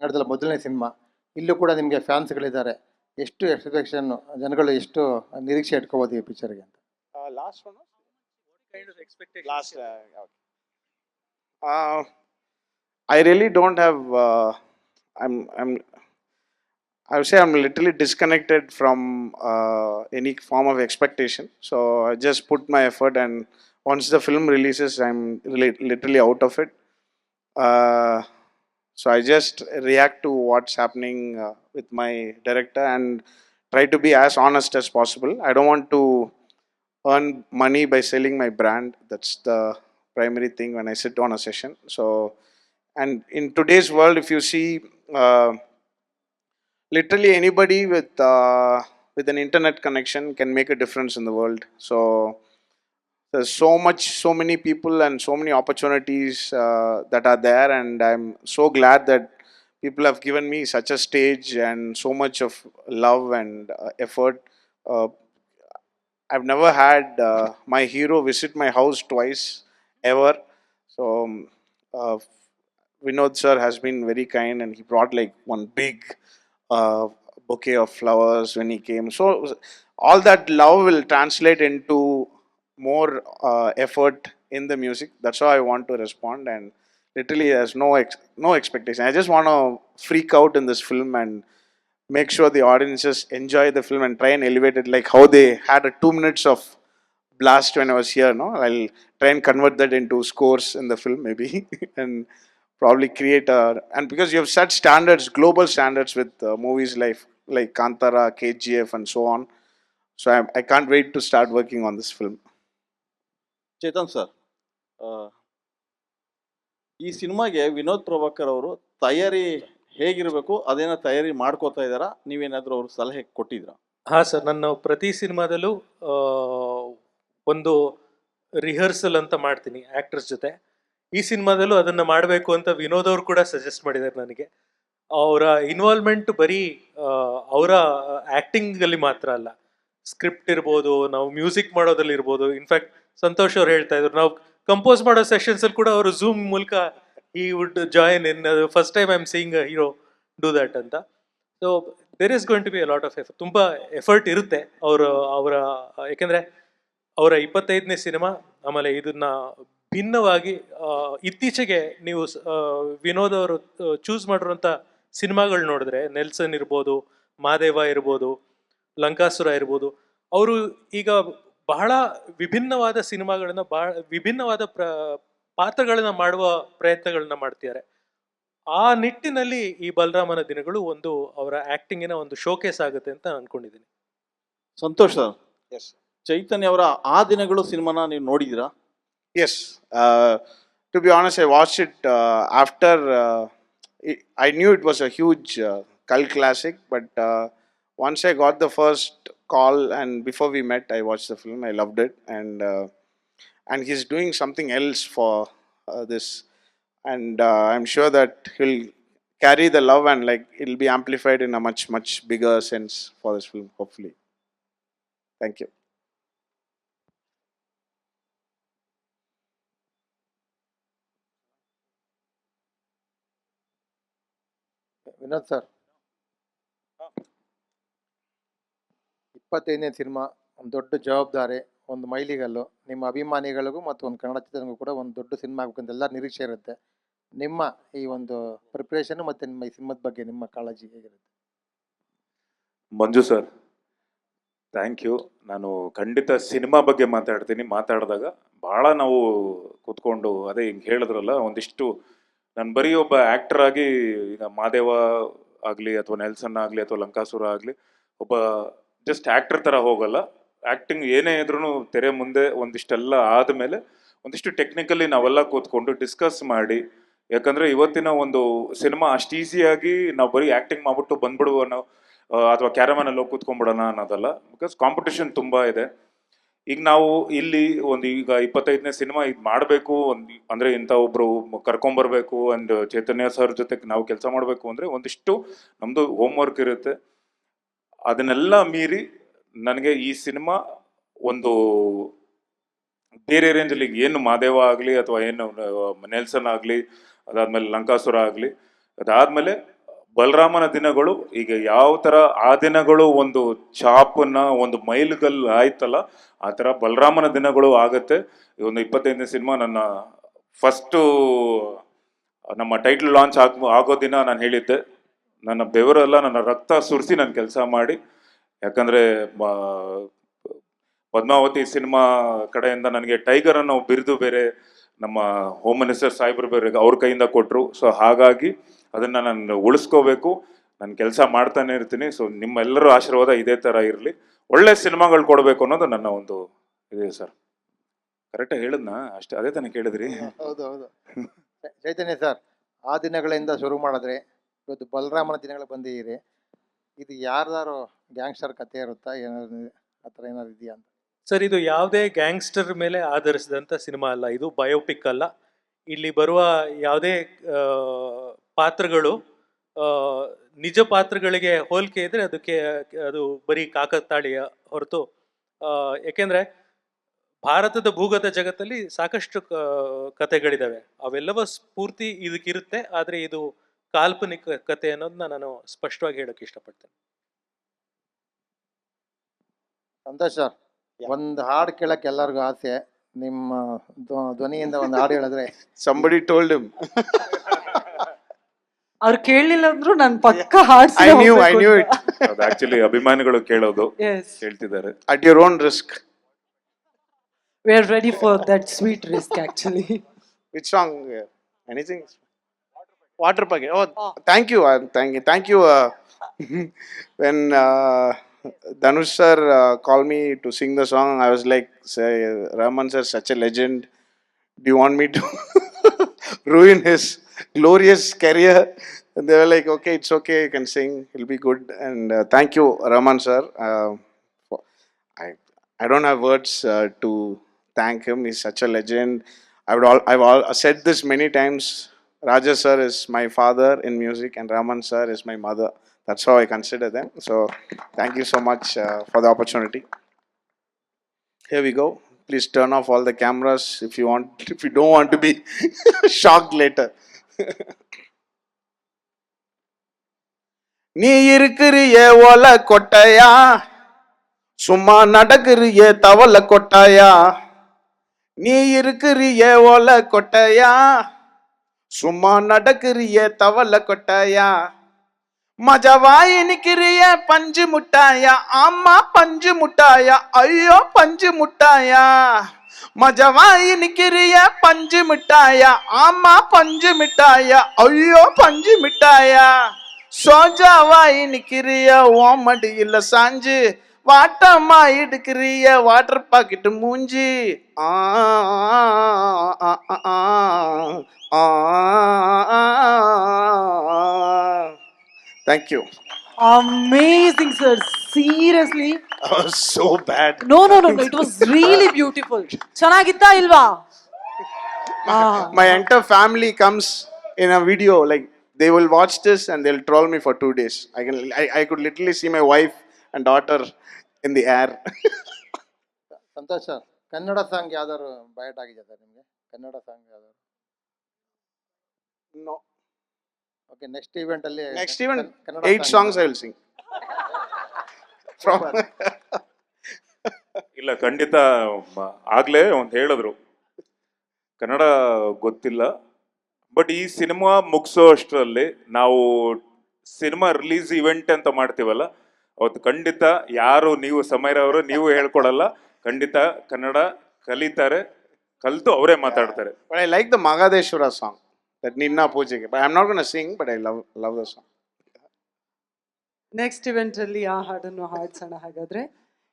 ನಡೆದಲ್ಲ ಮೊದಲನೇ ಸಿನಿಮಾ. ಇಲ್ಲೂ ಕೂಡ ನಿಮಗೆ ಫ್ಯಾನ್ಸ್ಗಳಿದ್ದಾರೆ. ಎಷ್ಟು ಎಕ್ಸ್ಪೆಕ್ಷನ್ನು ಜನಗಳು ಎಷ್ಟು ನಿರೀಕ್ಷೆ ಇಟ್ಕೋಬೋದು ಈ ಪಿಕ್ಚರ್ಗೆ ಅಂತ? Last one last I really don't have I am I we say I am literally disconnected from any form of expectation so I just put my effort and once the film releases I am literally out of it so i just react to what's happening uh, with my director and try to be as honest as possible i don't want to earn money by selling my brand. That's the primary thing when I sit on a session. So, and in today's world, if you see, uh, literally anybody with uh, with an internet connection can make a difference in the world. So, there's so much, so many people and so many opportunities uh, that are there, and I'm so glad that people have given me such a stage and so much of love and uh, effort. Uh, I've never had uh, my hero visit my house twice ever. So um, uh, Vinod sir has been very kind and he brought like one big uh, bouquet of flowers when he came. So all that love will translate into more uh, effort in the music. That's how I want to respond and literally there's no ex- no expectation. I just want to freak out in this film and make sure the audiences enjoy the film and try and elevate it like how they had a two minutes of blast when I was here. No, I'll try and convert that into scores in the film maybe and probably create a and because you have set standards, global standards with uh, movies like like Kantara, KGF, and so on. So I, I can't wait to start working on this film. Chetan sir ಈ ಸಿನಿಮಾಗೆ ವಿನೋದ್ ಪ್ರಭಾಕರ್ ಅವರು ತಯಾರಿ ಹೇಗಿರಬೇಕು, ಅದೇನೋ ತಯಾರಿ ಮಾಡ್ಕೋತಾ ಇದ್ದಾರಾ? ನೀವೇನಾದ್ರೂ ಅವ್ರ ಸಲಹೆ ಕೊಟ್ಟಿದ್ರಾ? ಹಾ ಸರ್, ನಾನು ಪ್ರತಿ ಸಿನಿಮಾದಲ್ಲೂ ಒಂದು ರಿಹರ್ಸಲ್ ಅಂತ ಮಾಡ್ತೀನಿ ಆಕ್ಟರ್ಸ್ ಜೊತೆ. ಈ ಸಿನಿಮಾದಲ್ಲೂ ಅದನ್ನ ಮಾಡಬೇಕು ಅಂತ ವಿನೋದ್ ಅವರು ಕೂಡ ಸಜೆಸ್ಟ್ ಮಾಡಿದ್ದಾರೆ ನನಗೆ. ಅವರ ಇನ್ವಾಲ್ವ್ಮೆಂಟ್ ಬರೀ ಅವರ ಆ್ಯಕ್ಟಿಂಗಲ್ಲಿ ಮಾತ್ರ ಅಲ್ಲ. ಸ್ಕ್ರಿಪ್ಟ್ ಇರ್ಬೋದು, ನಾವು ಮ್ಯೂಸಿಕ್ ಮಾಡೋದ್ರಲ್ಲಿ ಇರ್ಬೋದು ಇನ್ಫ್ಯಾಕ್ಟ್ ಸಂತೋಷ್ ಅವ್ರು ಹೇಳ್ತಾ ಇದ್ರು. ನಾವು ಕಂಪೋಸ್ ಮಾಡೋ ಸೆಷನ್ಸ್ ಅಲ್ಲಿ ಕೂಡ ಅವರು ಝೂಮ್ ಮೂಲಕ ಈ would join in first time I am seeing hero do that ಅಂತ. So there is going to be a lot of effort ತುಂಬ ಎಫರ್ಟ್ ಇರುತ್ತೆ ಅವರು, ಅವರ, ಯಾಕೆಂದರೆ ಅವರ ಇಪ್ಪತ್ತೈದನೇ ಸಿನಿಮಾ, ಆಮೇಲೆ ಇದನ್ನ ಭಿನ್ನವಾಗಿ ಇತ್ತೀಚೆಗೆ ನೀವು ವಿನೋದ್ ಅವರು ಚೂಸ್ ಮಾಡಿರುವಂಥ ಸಿನಿಮಾಗಳು ನೋಡಿದ್ರೆ, ನೆಲ್ಸನ್ ಇರ್ಬೋದು, ಮಾದೇವ ಇರ್ಬೋದು, ಲಂಕಾಸುರ ಇರ್ಬೋದು, ಅವರು ಈಗ ಬಹಳ ವಿಭಿನ್ನವಾದ ಸಿನಿಮಾಗಳನ್ನ ಬಹಳ ವಿಭಿನ್ನವಾದ ಪ್ರ ಪಾತ್ರಗಳನ್ನ ಮಾಡುವ ಪ್ರಯತ್ನಗಳನ್ನ ಮಾಡ್ತಿದ್ದಾರೆ. ಆ ನಿಟ್ಟಿನಲ್ಲಿ ಈ ಬಲರಾಮನ ದಿನಗಳು ಒಂದು ಅವರ ಆಕ್ಟಿಂಗಿನ ಒಂದು ಶೋಕೇಸ್ ಆಗುತ್ತೆ ಅಂತ ಅನ್ಕೊಂಡಿದ್ದೀನಿ. ಸಂತೋಷ್ ಸರ್. ಎಸ್ ಚೈತನ್ಯ ಅವರ ಆ ದಿನಗಳು ಸಿನಿಮಾನ ನೀವು ನೋಡಿದ್ದೀರಾ? Yes to be honest I watch it after I knew it was a huge cult classic but once I got the but call and before we met I watched the film. I loved it. And uh, and he's doing something else for uh, this. And uh, I'm sure that he'll carry the love and like it'll be amplified in a much much bigger sense for this film hopefully. Thank you. Vinod sir. ಇಪ್ಪತ್ತೈದನೇ cinema, ಒಂದು ದೊಡ್ಡ ಜವಾಬ್ದಾರಿ, ಒಂದು ಮೈಲಿಗಲ್ಲು. ನಿಮ್ಮ ಅಭಿಮಾನಿಗಳಿಗೂ ಮತ್ತು ಒಂದು ಕನ್ನಡ ಚಿತ್ರಗೂ ಕೂಡ ಒಂದು ದೊಡ್ಡ ಸಿನಿಮಾ ಆಗಬೇಕಂತ ಎಲ್ಲ ನಿರೀಕ್ಷೆ ಇರುತ್ತೆ. ನಿಮ್ಮ ಈ ಒಂದು ಪ್ರಿಪ್ರೇಷನ್ ಮತ್ತು ನಿಮ್ಮ ಈ ಸಿನಿಮಾದ ಬಗ್ಗೆ ನಿಮ್ಮ ಕಾಳಜಿ ಹೇಗಿರುತ್ತೆ? ಮಂಜು ಸರ್ ಥ್ಯಾಂಕ್ ಯು ನಾನು ಖಂಡಿತ ಸಿನಿಮಾ ಬಗ್ಗೆ ಮಾತಾಡ್ತೀನಿ. ಮಾತಾಡಿದಾಗ ಭಾಳ ನಾವು ಕೂತ್ಕೊಂಡು ಅದೇ ಹಿಂಗೆ ಹೇಳಿದ್ರಲ್ಲ, ಒಂದಿಷ್ಟು ನಾನು ಬರೀ ಒಬ್ಬ ಆ್ಯಕ್ಟರ್ ಆಗಿ ಈಗ ಮಾದೇವ ಆಗಲಿ ಅಥವಾ ನೆಲ್ಸನ್ ಆಗಲಿ ಅಥವಾ ಲಂಕಾಸುರ ಆಗಲಿ, ಒಬ್ಬ ಜಸ್ಟ್ ಆ್ಯಕ್ಟರ್ ಥರ ಹೋಗಲ್ಲ. ಆ್ಯಕ್ಟಿಂಗ್ ಏನೇ ಇದ್ರೂ ತೆರೆ ಮುಂದೆ ಒಂದಿಷ್ಟೆಲ್ಲ ಆದಮೇಲೆ ಒಂದಿಷ್ಟು ಟೆಕ್ನಿಕಲಿ ನಾವೆಲ್ಲ ಕೂತ್ಕೊಂಡು ಡಿಸ್ಕಸ್ ಮಾಡಿ, ಯಾಕಂದರೆ ಇವತ್ತಿನ ಒಂದು ಸಿನಿಮಾ ಅಷ್ಟು ಈಸಿಯಾಗಿ ನಾವು ಬರೀ ಆ್ಯಕ್ಟಿಂಗ್ ಮಾಡ್ಬಿಟ್ಟು ಬಂದ್ಬಿಡುವ ಅಥವಾ ಕ್ಯಾರಮನಲ್ಲಿ ಹೋಗಿ ಕೂತ್ಕೊಂಡ್ಬಿಡೋಣ ಅನ್ನೋದಲ್ಲ. ಬಿಕಾಸ್ ಕಾಂಪಿಟೇಷನ್ ತುಂಬ ಇದೆ. ಈಗ ನಾವು ಇಲ್ಲಿ ಒಂದು ಈಗ ಇಪ್ಪತ್ತೈದನೇ ಸಿನಿಮಾ ಇದು ಮಾಡಬೇಕು ಒಂದು, ಅಂದರೆ ಇಂಥ ಒಬ್ಬರು ಕರ್ಕೊಂಬರ್ಬೇಕು ಆ್ಯಂಡ್ ಚೈತನ್ಯ ಸರ್ ಜೊತೆಗೆ ನಾವು ಕೆಲಸ ಮಾಡಬೇಕು ಅಂದರೆ ಒಂದಿಷ್ಟು ನಮ್ಮದು ಹೋಮ್ವರ್ಕ್ ಇರುತ್ತೆ. ಅದನ್ನೆಲ್ಲ ಮೀರಿ ನನಗೆ ಈ ಸಿನಿಮಾ ಒಂದು ಬೇರೆ ರೇಂಜಲ್ಲಿ ಏನು ಮಾದೇವ ಆಗಲಿ ಅಥವಾ ಏನು ನೆಲ್ಸನ್ ಆಗಲಿ, ಅದಾದಮೇಲೆ ಲಂಕಾಸುರ ಆಗಲಿ, ಅದಾದಮೇಲೆ ಬಲರಾಮನ ದಿನಗಳು, ಈಗ ಯಾವ ಥರ ಆ ದಿನಗಳು ಒಂದು ಚಾಪನ್ನ ಒಂದು ಮೈಲ್ಗಲ್ ಆಯ್ತಲ್ಲ, ಆ ಥರ ಬಲರಾಮನ ದಿನಗಳು ಆಗುತ್ತೆ. ಈ ಒಂದು ಇಪ್ಪತ್ತೈದನೇ ಸಿನಿಮಾ ನನ್ನ ಫಸ್ಟು ನಮ್ಮ ಟೈಟ್ಲ್ ಲಾಂಚ್ ಆಗ, ಆಗೋ ದಿನ ನಾನು ಹೇಳಿದ್ದೆ. ನನ್ನ ಬೆವರೆಲ್ಲ ನನ್ನ ರಕ್ತ ಸುರಿಸಿ ನಾನು ಕೆಲಸ ಮಾಡಿ, ಯಾಕಂದರೆ ಪದ್ಮಾವತಿ ಸಿನಿಮಾ ಕಡೆಯಿಂದ ನನಗೆ ಟೈಗರ್ ಅನ್ನೋ ಬಿರುದು ಬೇರೆ, ನಮ್ಮ ಹೋಮ್ ಮಿನಿಸ್ಟರ್ ಸಾಹೇಬ್ರು ಬೇರೆ ಅವ್ರ ಕೈಯಿಂದ ಕೊಟ್ಟರು ಸೊ ಹಾಗಾಗಿ ಅದನ್ನು ನಾನು ಉಳಿಸ್ಕೋಬೇಕು. ನಾನು ಕೆಲಸ ಮಾಡ್ತಾನೆ ಇರ್ತೀನಿ. ಸೊ ನಿಮ್ಮೆಲ್ಲರೂ ಆಶೀರ್ವಾದ ಇದೇ ಥರ ಇರಲಿ. ಒಳ್ಳೆ ಸಿನಿಮಾಗಳು ಕೊಡಬೇಕು ಅನ್ನೋದು ನನ್ನ ಒಂದು ಇದೆ ಸರ್. ಕರೆಕ್ಟಾಗಿ ಹೇಳಿದ್ನಾ? ಅಷ್ಟೇ, ಅದೇ ತಾನೇ ಕೇಳಿದ್ರಿ. ಹೌದು ಹೌದು. ಚೈತನ್ಯ ಸರ್, ಆ ದಿನಗಳಿಂದ ಶುರು ಮಾಡಿದ್ರೆ ಇವತ್ತು ಬಲರಾಮನ ದಿನಗಳು ಬಂದಿದ್ದೀರಿ ಇದು ಯಾರ್ದಾರು ಗ್ಯಾಂಗ್ಸ್ಟರ್ ಕಥೆ ಇರುತ್ತಾ? ಏನಾದ್ರು ಆ ಥರ ಏನಾದ್ರು ಇದೆಯಾ ಅಂತ. ಸರ್, ಇದು ಯಾವುದೇ ಗ್ಯಾಂಗ್ಸ್ಟರ್ ಮೇಲೆ ಆಧರಿಸಿದಂಥ ಸಿನಿಮಾ ಅಲ್ಲ. ಇದು ಬಯೋಪಿಕ್ ಅಲ್ಲ. ಇಲ್ಲಿ ಬರುವ ಯಾವುದೇ ಪಾತ್ರಗಳು ನಿಜ ಪಾತ್ರಗಳಿಗೆ ಹೋಲಿಕೆ ಇದ್ರೆ ಅದಕ್ಕೆ, ಅದು ಬರೀ ಕಾಕತಾಳೀಯ ಹೊರತು ಏಕೆಂದರೆ ಭಾರತದ ಭೂಗತ ಜಗತ್ತಲ್ಲಿ ಸಾಕಷ್ಟು ಕಥೆಗಳಿದ್ದಾವೆ ಅವೆಲ್ಲವ ಸ್ಫೂರ್ತಿ ಇದಕ್ಕಿರುತ್ತೆ. ಆದರೆ ಇದು ಕಾಲ್ಪನಿಕ ಕಥೆ ಅನ್ನೋದನ್ನ ನಾನು ಸ್ಪಷ್ಟವಾಗಿ ಹೇಳಕ್ ಇಷ್ಟಪಡ್ತೇನೆ. ಸಂತೋಷ್ ಸರ್ ಒಂದು ಹಾಡು ಕೇಳಕ್ಕೆ ಎಲ್ಲರಿಗೂ ಆಸೆ. ನಿಮ್ಮ ಧ್ವನಿಯಿಂದ ಒಂದು ಹಾಡು ಹೇಳಿದ್ರೆ. Somebody told him. ಅವ್ರು ಕೇಳಲಿಲ್ಲ ಅಂದ್ರು ನಾನು ಪಕ್ಕ ಹಾಡ್ಸಿ I knew I knew it ಅದು ಆಕ್ಚುಲಿ ಅಭಿಮಾನಿಗಳು ಕೇಳೋದು. ಎಸ್ ಹೇಳ್ತಿದ್ದಾರೆ at your own risk we are ready for that sweet risk actually Which song? uh, Oh, oh. thank you. Oh thank you thank you thank you when called me to sing the song, I was like, was Raman sir, such a legend. Do you want me to ruin his glorious career. And they were like, okay, it's okay, you can sing, it'll be good. And uh, thank you, Raman sir. Uh, I, I don't have words uh, to thank him, he's such a legend. I would all, I've all, said this many times Raja sir is my father in music, and Raman sir is my mother. That's how I consider them. So, thank you so much uh, for the opportunity. Here we go. Please turn off all the cameras if you want. If you don't want to be shocked later. நீ இருக்கிறிய ஒல கொட்டையா சும்மா நடக்கிறிய தவள கொட்டாயா நீ இருக்கிறிய ஒல கொட்டையா சும்மா நடக்கிறிய தவள கொட்டாயா? மஜவாய் நிக்கிறிய பஞ்சு முட்டாயா? ஆமா பஞ்சு முட்டாயா? ஐயோ பஞ்சு முட்டாயா? மஜவாய் நிக்கிறிய பஞ்சு மிட்டாயா? ஆமா பஞ்சு மிட்டாயா? ஐயோ பஞ்சு மிட்டாயா? சோஜாவாய் நிக்கிறிய ஓமடியில சாஞ்சு வாட்டமா எடுக்கிறிய வாட்டர் பாக்கெட் மூஞ்சி ஆ ஆ, ஆ, ஆ, ஆ, ஆ. Thank you. Amazing sir seriously That was so bad. No no no it was really beautiful ಚೆನ್ನಾಗಿತ್ತಾ ಇಲ್ವಾ ಆ, My entire family comes in a video. Like they will watch this and they'll troll me for two days. I can I, I could literally see my wife and daughter in the air. Santosh sir Kannada song ಯಾವ್ದಾದ್ರು ಬಯಟ್ ಆಗಿದೆ sir ನಿಮಗೆ? Kannada song ಯಾವ್ದಾದ್ರು? No okay next event ಅಲ್ಲಿ next event Kannada eight songs I will sing from ಇಲ್ಲ ಖಂಡಿತ ಆಗ್ಲೇ ಒಂದು ಹೇಳಿದ್ರು. ಕನ್ನಡ ಗೊತ್ತಿಲ್ಲ ಬಟ್ ಈ ಸಿನಿಮಾ ಮುಗಿಸೋ ಅಷ್ಟರಲ್ಲಿ ನಾವು ಸಿನಿಮಾ ರಿಲೀಸ್ ಇವೆಂಟ್ ಅಂತ ಮಾಡ್ತೀವಲ್ಲ ಅವತ್ತು ಖಂಡಿತ ಯಾರು ನೀವು ಸಮಯರವರು ನೀವು ಹೇಳ್ಕೊಡಲ್ಲ. ಖಂಡಿತ ಕನ್ನಡ ಕಲಿತಾರೆ ಕಲಿತು ಅವರೇ ಮಾತಾಡ್ತಾರೆ. I like the Madeshwara song that ನಿನ್ನ ಪೂಜೆಗೆ I am not not gonna ಪಡೆ love love the song song. Next event ಅಲ್ಲಿ ಆ ಹಾಡನ್ನು ಹಾಡ್ಸೋಣ ಹಾಗಾದ್ರೆ.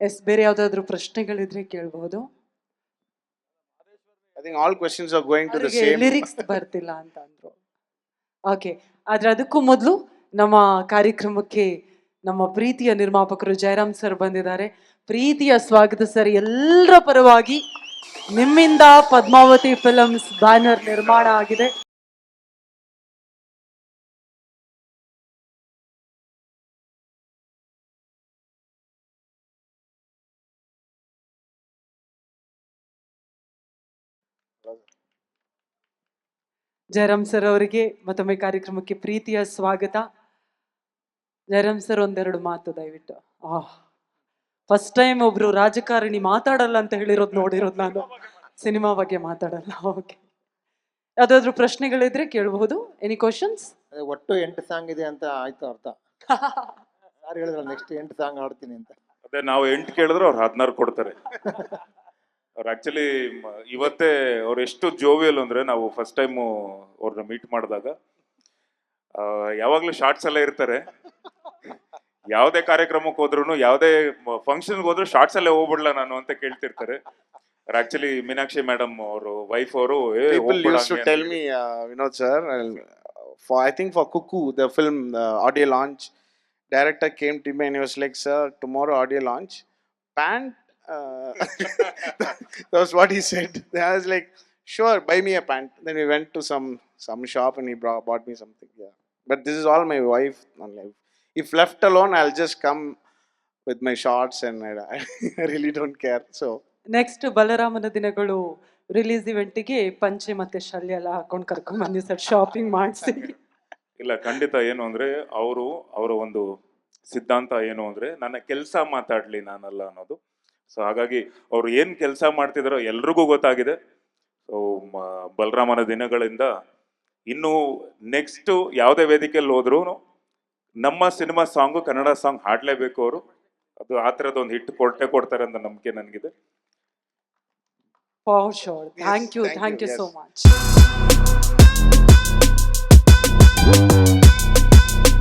ಎಸ್ ಬೇರೆ ಯಾವ್ದಾದ್ರು ಪ್ರಶ್ನೆಗಳಿದ್ರೆ ಕೇಳಬಹುದು I think all questions are going to the same same. Lyrics ಬರ್ತಿಲ್ಲ ಅಂತ ಅಂದ್ರು ಓಕೆ ಆದ್ರೆ ಅದಕ್ಕೂ ಮೊದಲು ನಮ್ಮ ಕಾರ್ಯಕ್ರಮಕ್ಕೆ ನಮ್ಮ ಪ್ರೀತಿಯ ನಿರ್ಮಾಪಕರು ಜಯರಾಮ್ ಸರ್ ಬಂದಿದ್ದಾರೆ. ಪ್ರೀತಿಯ ಸ್ವಾಗತ ಸರ್. ಎಲ್ಲರ ಪರವಾಗಿ ನಿಮ್ಮಿಂದ ಪದ್ಮಾವತಿ ಫಿಲಮ್ಸ್ ಬ್ಯಾನರ್ ನಿರ್ಮಾಣ ಆಗಿದೆ. ಜಯರಾಮ್ ಸರ್ ಅವರಿಗೆ ಮತ್ತೊಮ್ಮೆ ಕಾರ್ಯಕ್ರಮಕ್ಕೆ ಪ್ರೀತಿಯ ಸ್ವಾಗತ. ಜಯರಾಮ್ ಸರ್ ಒಂದೆರಡು ಮಾತು ದಯವಿಟ್ಟು. ಆಹ್ ಫಸ್ಟ್ ಟೈಮ್ ಒಬ್ರು ರಾಜಕಾರಣಿ ಮಾತಾಡಲ್ಲ ಅಂತ ಹೇಳಿರೋದು ನೋಡಿರೋದು ನಾನು. ಸಿನಿಮಾ ಬಗ್ಗೆ ಮಾತಾಡಲ್ಲ ಓಕೆ ಯಾವ್ದಾದ್ರು ಪ್ರಶ್ನೆಗಳಿದ್ರೆ ಕೇಳಬಹುದು. ಎನಿ ಕ್ವಶನ್ಸ್ ಅದೇ ಒಟ್ಟು ಎಂಟು ಸಾಂಗ್ ಇದೆ ಅಂತ ಆಯ್ತು ಅರ್ಥ. ಯಾರು ಹೇಳಿದ್ರು ನೆಕ್ಸ್ಟ್ ಎಂಟು ಸಾಂಗ್ ಆಡ್ತೀನಿ ಅಂತ. ಅದೇ ನಾವು ಎಂಟು ಕೇಳಿದ್ರೆ ಅವ್ರು ಹದಿನಾರು ಕೊಡ್ತಾರೆ. ಅವ್ರು ಆಕ್ಚುಲಿ ಇವತ್ತೇ ಅವ್ರು ಎಷ್ಟು ಜೋವಿಯಲ್ ಅಂದ್ರೆ ನಾವು ಫಸ್ಟ್ ಟೈಮು ಅವ್ರನ್ನ ಮೀಟ್ ಮಾಡಿದಾಗ ಯಾವಾಗಲೂ ಶಾರ್ಟ್ಸ್ ಎಲ್ಲ ಇರ್ತಾರೆ. ಯಾವುದೇ ಕಾರ್ಯಕ್ರಮಕ್ಕೆ ಹೋದ್ರು ಯಾವುದೇ ಫಂಕ್ಷನ್ಗೆ ಹೋದ್ರು ಶಾರ್ಟ್ಸ್ ಅಲ್ಲೇ ಹೋಗ್ಬಿಡ್ಲ ನಾನು ಅಂತ ಕೇಳ್ತಿರ್ತಾರೆ ಆಕ್ಚುಲಿ ಮೀನಾಕ್ಷಿ ಮೇಡಮ್ ಅವರು ವೈಫ್ ಅವರು People used to tell me, uh, Vinod sir, I'll- for I think for Cuckoo, the film uh, audio launch, director came to me and he was like, "Sir, tomorrow audio launch, pant." Uh, that was what he said. I was like, "Sure, buy me a pant." Then we went to some some shop and he brought, bought me something. Yeah, but this is all my wife. and like, If left alone, I'll just come with my shorts and I, I really don't care. So. Next ಬಲರಾಮನ ದಿನಗಳು release ಇವೆಂಟಿಗೆ ಪಂಚೆ ಮತ್ತೆ ಶಲ್ಯ ಎಲ್ಲ ಹಾಕೊಂಡು ಕರ್ಕೊಂಡ್ ಬನ್ನಿ sir shopping ಮಾಡಿಸಿ ಇಲ್ಲ ಖಂಡಿತ ಏನು ಅಂದ್ರೆ ಅವರು ಅವರ ಒಂದು ಸಿದ್ಧಾಂತ ಏನು ಅಂದ್ರೆ ನನ್ನ ಕೆಲಸ ಮಾತಾಡ್ಲಿ ನಾನಲ್ಲ ಅನ್ನೋದು ಸೊ ಹಾಗಾಗಿ ಅವ್ರು ಏನ್ ಕೆಲಸ ಮಾಡ್ತಿದಾರೋ ಎಲ್ರಿಗೂ ಗೊತ್ತಾಗಿದೆ ಸೊ ಬಲರಾಮನ ದಿನಗಳಿಂದ ಇನ್ನು ನೆಕ್ಸ್ಟ್ ಯಾವುದೇ ವೇದಿಕೆಯಲ್ಲಿ ಹೋದ್ರು ನಮ್ಮ ಸಿನಿಮಾ ಸಾಂಗು ಕನ್ನಡ ಸಾಂಗ್ ಹಾಡ್ಲೇಬೇಕು ಅವರು. ಅದು ಆ ಥರದ ಒಂದು ಹಿಟ್ ಕೊಟ್ಟೆ ಕೊಡ್ತಾರೆ ಅಂತ ನಂಬಿಕೆ ನನಗಿದೆ. For sure thank you thank thank you you, so much